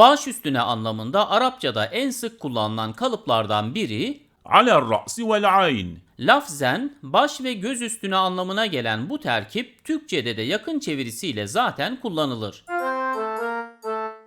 Baş üstüne anlamında Arapçada en sık kullanılan kalıplardan biri ala ra'si vel ayn. Lafzen baş ve göz üstüne anlamına gelen bu terkip Türkçede de yakın çevirisiyle zaten kullanılır.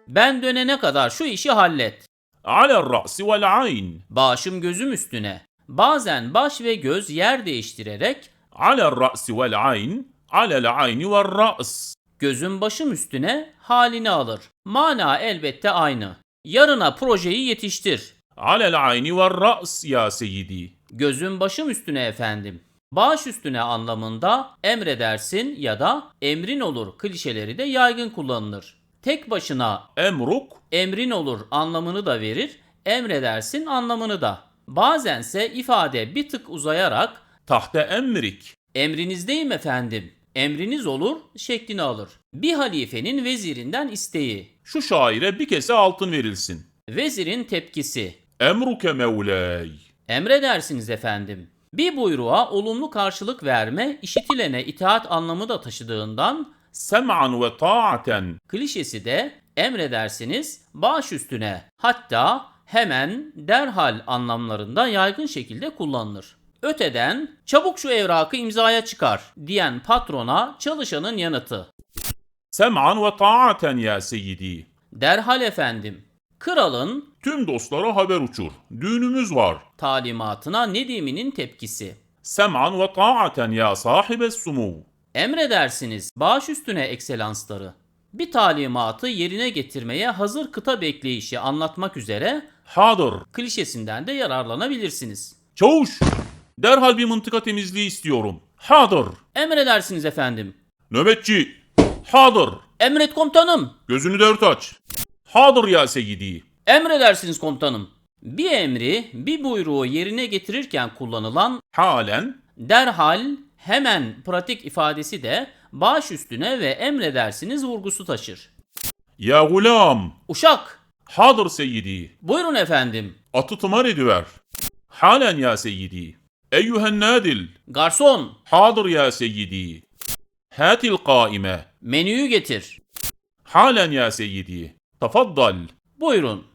Ben dönene kadar şu işi hallet. Ala ra'si vel ayn. Başım gözüm üstüne. Bazen baş ve göz yer değiştirerek ala ra'si vel ayn, ala al ayni vel ra's Gözüm başım üstüne halini alır. Mana elbette aynı. Yarına projeyi yetiştir. Alel ayni ve ra's ya seyyidi. Gözüm başım üstüne efendim. Baş üstüne anlamında emredersin ya da emrin olur klişeleri de yaygın kullanılır. Tek başına emruk emrin olur anlamını da verir, emredersin anlamını da. Bazense ifade bir tık uzayarak tahte emrik emrinizdeyim efendim emriniz olur şeklini alır. Bir halifenin vezirinden isteği, Şu şaire bir kese altın verilsin. vezirin tepkisi, Emruke mevlay. emredersiniz efendim. Bir buyruğa olumlu karşılık verme, işitilene itaat anlamı da taşıdığından Sem'an ve ta'aten. klişesi de emredersiniz baş üstüne hatta hemen derhal anlamlarında yaygın şekilde kullanılır. Öteden çabuk şu evrakı imzaya çıkar diyen patrona çalışanın yanıtı. Sem'an ve ta'aten ya seyyidi. Derhal efendim. Kralın Tüm dostlara haber uçur. Düğünümüz var. talimatına Nedim'inin tepkisi. Sem'an ve ta'aten ya sahibes sumu. Emredersiniz baş üstüne ekselansları. Bir talimatı yerine getirmeye hazır kıta bekleyişi anlatmak üzere Hadır. klişesinden de yararlanabilirsiniz. Çavuş. Derhal bir mıntıka temizliği istiyorum. Hadır. Emredersiniz efendim. Nöbetçi. Hadır. Emret komutanım. Gözünü dört aç. Hadır ya seyyidi. Emredersiniz komutanım. Bir emri, bir buyruğu yerine getirirken kullanılan Halen. derhal, hemen pratik ifadesi de baş üstüne ve emredersiniz vurgusu taşır. Ya gulam. Uşak, Hadır seyyidi. buyurun efendim. Atı tımar ediver. Halen ya seyyidi. Eyyühen nadil. Garson. Hadır ya seyyidi. Hatil kaime. Menüyü getir. Halen ya seyyidi. Tafaddal. Buyurun.